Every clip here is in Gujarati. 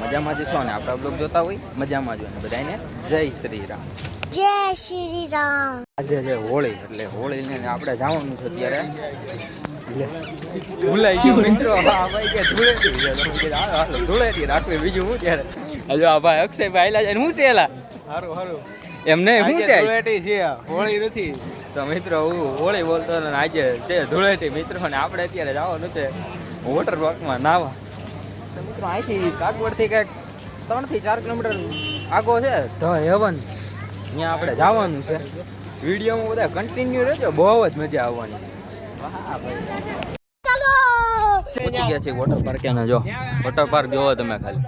મજામાં જશો ને? આપણા બ્લોગ જોતા હોય? મજામાં જો ને બધાને જય શ્રી રામ જય શ્રી રામ આજે જે હોળી એટલે હોળી ને આપણે જવાનું છે અત્યારે. ભૂલાઈ ગયું મિત્રો. હા ભાઈ કે ધૂળેટી રાખવી બીજું હું ત્યારે હજુ આ ભાઈ અક્ષયભાઈ આયલા છે હું છે એલા સારું સારું એમ નહીં હું છે ધૂળેટી છે હોળી નથી. તો મિત્રો હું હોળી બોલતો હતો ને આજે છે ધૂળેટી મિત્રો ને આપણે અત્યારે જવાનું છે વોટર પાર્કમાં નાવા. તો મિત્રો અહીંથી કાગવડથી કંઈક ત્રણથી ચાર કિલોમીટર આગો છે. The heaven. ત્યાં આપણે જવાનું છે. વિડીયોમાં બધા કન્ટિન્યુ રહેજો બહુ જ મજા આવવાની. પહોંચી ગયા છે વોટર પાર્ક અને જો? વોટર પાર્ક જોવો તમે ખાલી.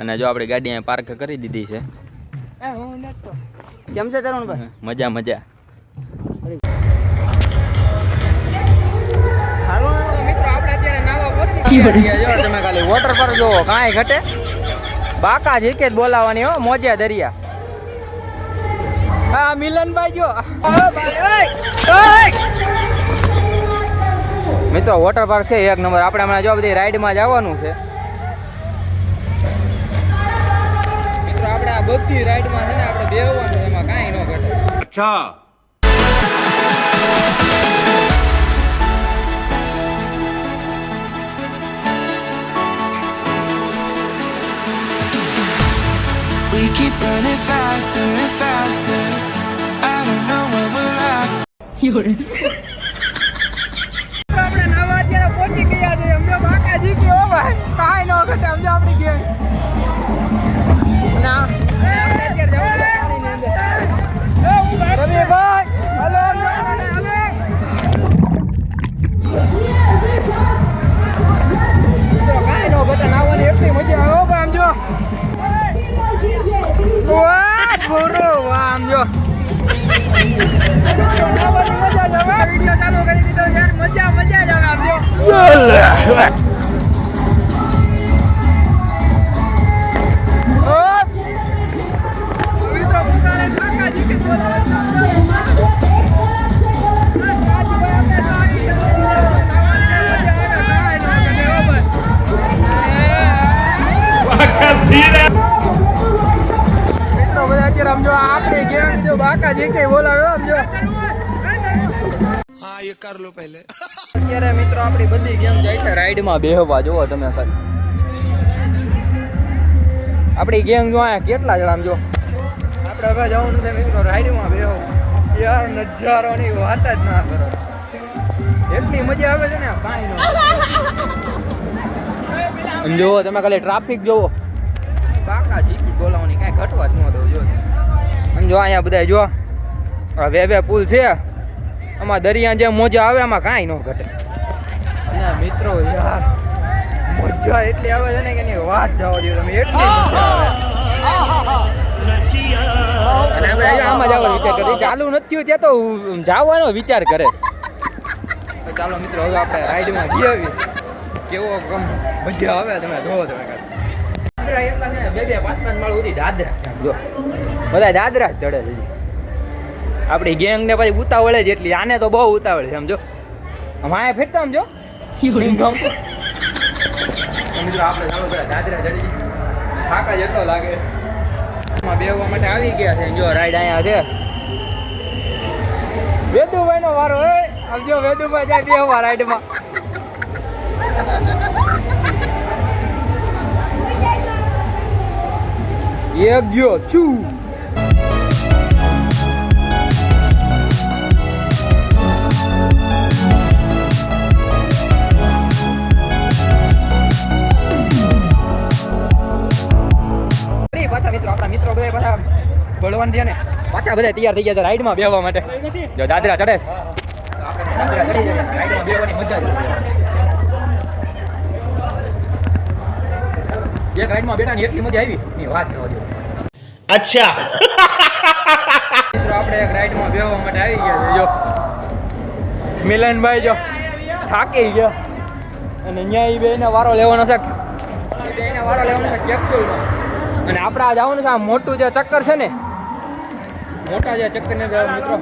અને જો આપણી ગાડી અહીંયા પાર્ક કરી દીધી છે. કેમ છે તરુણભાઈ? મજા મજા. જો તમે કાંઈ ઘટે. બાકા જીકે બોલાવાની હો મોજે દરિયા. હા મિલનભાઈ જો. મિત્રો વોટર પાર્ક છે એક નંબર. આપણે હમણાં જો બધી રાઈડમાં જવાનું છે. મિત્રો આપણે આ બધી રાઈડમાં છે ને આપણે બેહવાનું એમાં કાંઈ ન ઘટે. અચ્છા. We keep running faster and faster. I don't know where we're at. આપણે નવા અત્યારે પહોંચી ગયા છે અમને બાકા જીકી હો ભાઈ કાંઈ ન ઘટે સમજો આપણી ગેમ ના આપણે અત્યારે જવું છે જે કેવો લાવ્યો સમજો હા એ કર લો પહેલે અત્યારે મિત્રો આપણી બધી ગેમ જાય છે રાઈડમાં બેહવા જોવો તમે ખાલી આપણી ગેમ જો અહીંયા કેટલા જણા જો. આપણે હવે જવાનું છે મિત્રો રાઈડમાં બેહો યાર નજારોની વાત જ ના કરો. એટલી મજા આવે છે ને કાંઈ જોવો તમે ખાલી ટ્રાફિક જોવો બાકા જીતી બોલાવવાની કાંઈ ઘટવા જ ન દઉં જો જો અહીંયા બધા જો આ બે બે પુલ છે. આમાં દરિયા જેમ મોજા આવે આમાં કાંઈ ન ઘટે. અને મિત્રો યાર મજા એટલી આવે છે ને કે એની વાત જવા દો તમે એટલી આમાં જવાનો વિચાર ચાલુ નથી થયું ત્યાં તો જવાનો વિચાર કરે. ચાલો મિત્રો હવે આપણે રાઈડમાં જઈએ કેવો ગમ મજા આવે તમે જોવો તમે. દાદરા એટલા બે બે પાંચ પાંચ માળ સુધી દાદરા જો બધા દાદરા જ ચડે છે. આપણી ગેંગ ને પછી ઉતાવળે જ એટલી. આને તો બહુ ઉતાવળ છે સમજો? માયા ફેરતા સમજો? મિત્રો આપણે ચાલો પેલા દાદરા ચડી થાકા જેટલો લાગે. આમાં બેહવા માટે આવી ગયા છે જો રાઈડ અહીંયા છે. વેદુભાઈ નો વારો હે? આવજો વેદુભાઈ જાય બેહવા રાઈડમાં એક ગયો છું. જવાન છે ને પાછા બધા તૈયાર થઈ ગયા છે રાઈડમાં બેહવા માટે. જો દાદરા ચડે દાદરા ચડી જાય રાઈડમાં બેહવાની મજા બેઠા ને એટલી મજા આવી ની આપણે એક રાઈડમાં બેહવા માટે આવી ગયા જો. મિલનભાઈ જો. થાકી ગયા. અને અહીંયા બેને વારો લેવાનો છે. વારો લેવાનો છે અને આપણે આ જવાનું છે આ મોટું જે ચક્કર છે ને મોટા જે ચક્કર ને મિત્રો.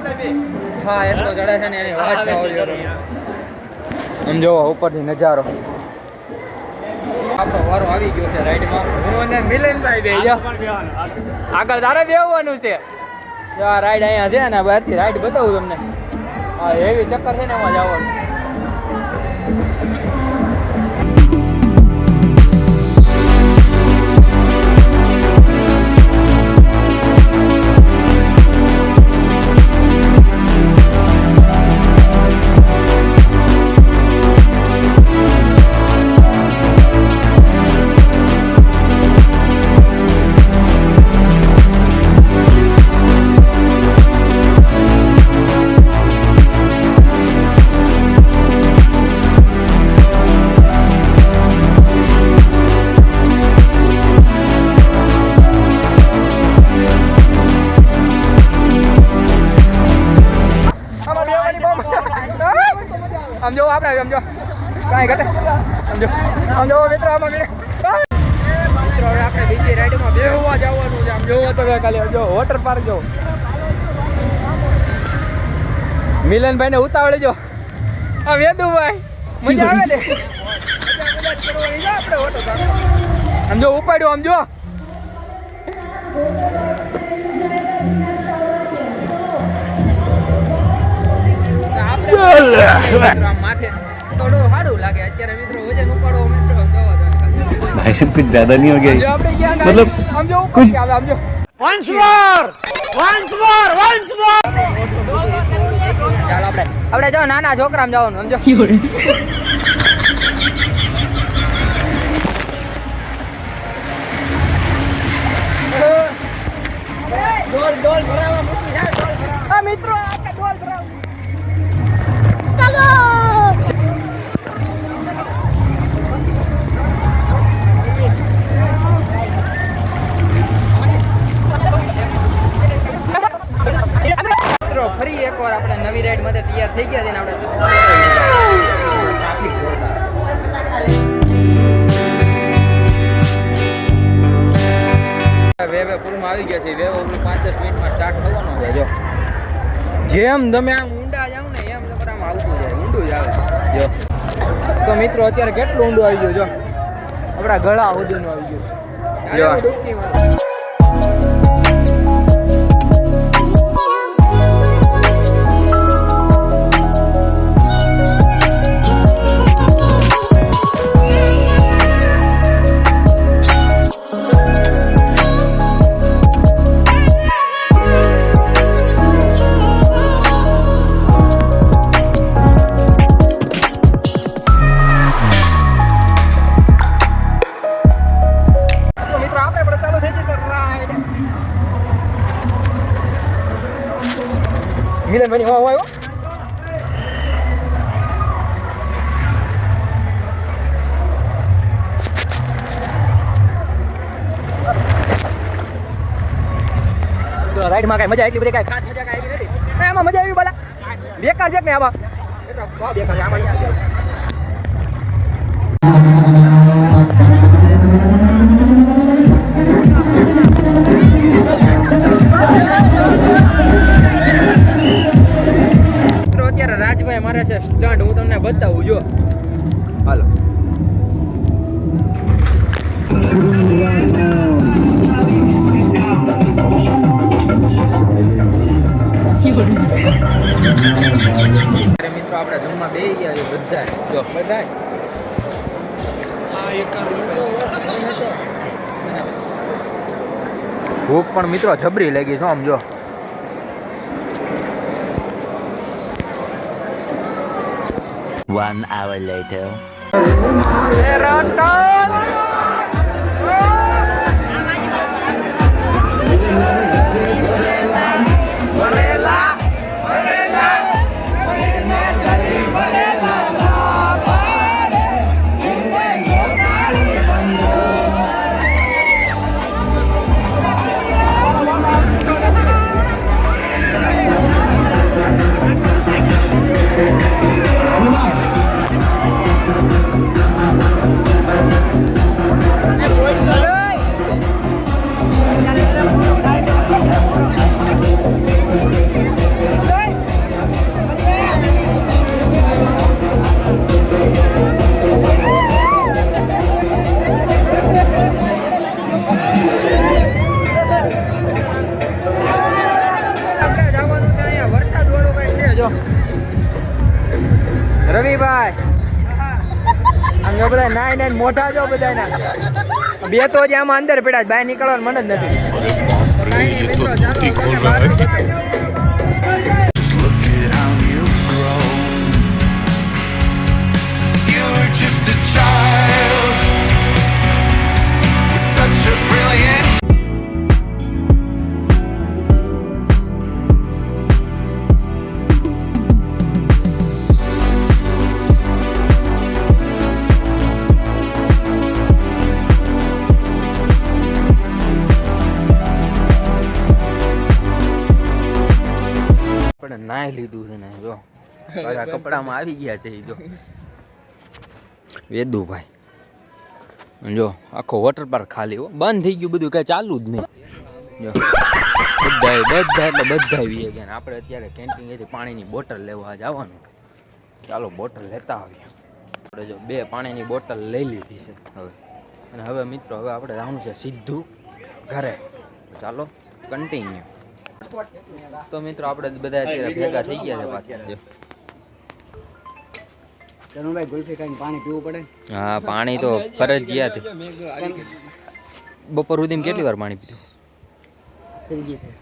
હા એટલો ચડે છે ને એની વાત. આમ જોવો ઉપરથી નજારો. આપણો વારો આવી ગયો છે રાઈડમાં. હું અને મિલનભાઈ બે આગળ તારે બેહવાનું છે. જો આ રાઈડ અહીંયા છે ને બહારથી રાઈડ બતાવું તમને. હા એવી ચક્કર છે ને એમાં જવાનું. આમ જો આપણે આમ જો કાંઈ ઘટે. સમજો. સમજો, મિત્રો, આમાં મિત્રો ને ઉતાવળે જો. ને. આમ ઉપાડ્યો, આમ જો. भाई साहब कुछ ज्यादा नहीं हो આમ गया જો આપણે ક્યાં ગાડી- મતલબ આમ જો ઉપર કુછ- કે આવે, આમ જો ચાલો આપણે આપણે જો નાના છોકરામાં જવાનું સમજો ડોલ ડોલ ભરાવા મૂકી જાય ડોલ ભરાવા. આ મિત્રો આપણે ડોલ ભરાવા મિત્રો રાઈડ માટે તૈયાર થઈ ગયા છે ને આપણે ટ્રાફિક જોરદાર વેવે પૂરમાં આવી ગયા છે. વેવે ઉપર પાંચ દસ મિનિટમાં સ્ટાર્ટ થવાનો છે જો. જેમ તમે આમ ઊંડા જાવ ને એમ તમારે આમ આવતું જાય. ઊંડું જ આવે. જો. તો મિત્રો અત્યારે કેટલું ઊંડું આવી ગયું? જો. આપણા ગળા સુધીનું આવી ગયું. જો રાઈડમાં કાંઈ મજા એટલી બધી કાંઈ ખાસ મજા કાંઈ આવી નથી. એમાં મજા આવી બોલા બેકાર છે કે આમાં? બેકાર આમાં અરે મિત્રો આપણે જમવા બે ગયા છે બધા જો બધા ભૂખ પણ મિત્રો જબરી લાગી છો આમ જો. One hour later. જો બધા નાય નાય મોઢા જો બધાના. બે તો જ આમાં અંદર પડ્યા બહાર નીકળવાનું મન જ નથી. આપણે નાઈ લીધું છે ને જો. પાછા કપડામાં આવી ગયા છે જો. વેદુભાઈ જો આખો વોટર પાર્ક ખાલી હો. બંધ થઈ ગયું બધું કઈ ચાલુ જ નહીં. જો. બધા બધા એટલે બધા આવી ગયા આપણે અત્યારે કેન્ટીનથી પાણીની બોટલ લેવા જવાનું ચાલો બોટલ લેતા આવીએ. આપણે જો બે પાણીની બોટલ લઈ લીધી છે હવે. અને હવે મિત્રો હવે આપણે જવાનું છે સીધું ઘરે. ચાલો કન્ટિન્યુ તો મિત્રો આપણે બધા અત્યારે ભેગા થઈ ગયા છે પાછા જો તરુણભાઈ ગુલ્ફી ખાઈને પાણી પીવું પડે હા પાણી તો ફરજિયાત બપોર સુધીમાં કેટલી વાર પાણી પીધું ત્રીજી ફેર.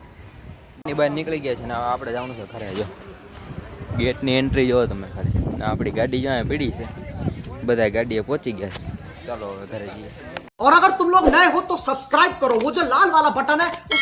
ની બહાર નીકળી ગયા છે ને હવે આપણે જવાનું છે ઘરે જો ગેટની એન્ટ્રી જોવો તમે ખાલી ને આપણી ગાડી જ્યાં પડી છે બધા ગાડીએ પહોંચી ગયા છે ચાલો હવે ઘરે જઈએ और अगर तुम लोग नए हो तो सब्सक्राइब करो वो जो लाल वाला बटन है उस पर